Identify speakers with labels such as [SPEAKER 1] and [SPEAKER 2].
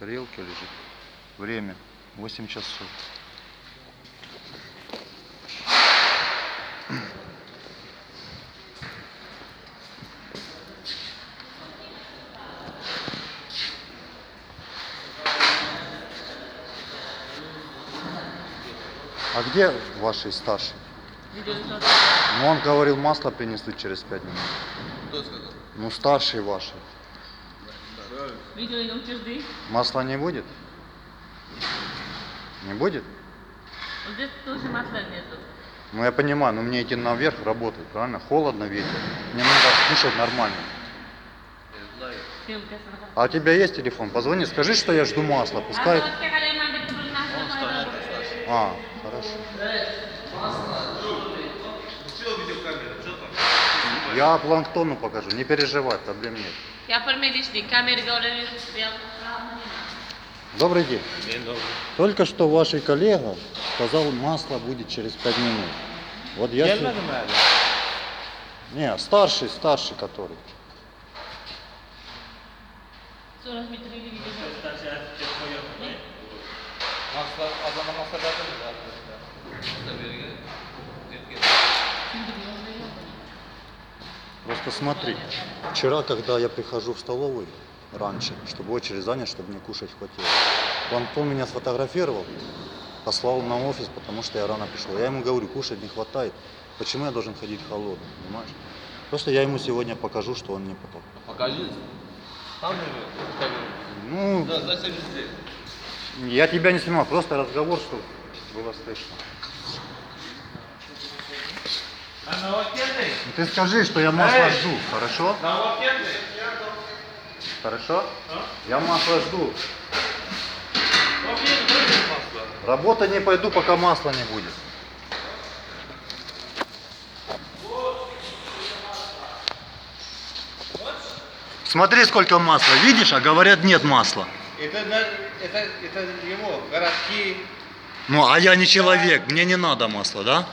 [SPEAKER 1] тарелке лежит. Время 8 часов. А где старший?
[SPEAKER 2] Видео
[SPEAKER 1] Ну, он говорил, масло принесут через 5 минут.
[SPEAKER 3] Кто сказал?
[SPEAKER 1] Ну, старший ваши. Масла не будет? Не будет?
[SPEAKER 2] Вот здесь тоже масла нету.
[SPEAKER 1] Ну, я понимаю, но мне идти наверх работать, правильно? Холодно, ветер. Мне надо кушать нормально. А у тебя есть телефон? Позвони, скажи, что я жду масла. Пускай...
[SPEAKER 2] А.
[SPEAKER 1] А, хорошо. Я планктону покажу, не переживай, проблем нет.
[SPEAKER 2] Я формалистик, камеры говорили, я
[SPEAKER 1] Добрый день.
[SPEAKER 3] День добрый.
[SPEAKER 1] Только что ваш коллега сказал, масло будет через 5 минут. Вот я... се- Не, старший, старший который.
[SPEAKER 2] 40 метров видео.
[SPEAKER 3] Masla, adama masa verdiniz arkadaşlar.
[SPEAKER 1] Просто смотри, вчера, когда я прихожу в столовую раньше, чтобы очередь занять, чтобы мне кушать хватило, Планктон меня сфотографировал, послал на офис, потому что я рано пришел. Я ему говорю, кушать не хватает. Почему я должен ходить холодный, понимаешь? Просто я ему сегодня покажу, что он не потом.
[SPEAKER 3] Покажи. Там же камеру.
[SPEAKER 1] Ну,
[SPEAKER 3] Да, зачем здесь?
[SPEAKER 1] я тебя не снимал, просто разговор, чтобы было слышно.
[SPEAKER 4] А на латенной?
[SPEAKER 1] Ну, Ты скажи, что я масло
[SPEAKER 4] Эй!
[SPEAKER 1] жду, хорошо? Хорошо?
[SPEAKER 4] А?
[SPEAKER 1] Я масло жду. Работа не пойду, пока масла не будет. Смотри, сколько масла. Видишь, а говорят, нет масла.
[SPEAKER 3] Это, это, это его, городские.
[SPEAKER 1] Ну, а я не человек, мне не надо масла, да?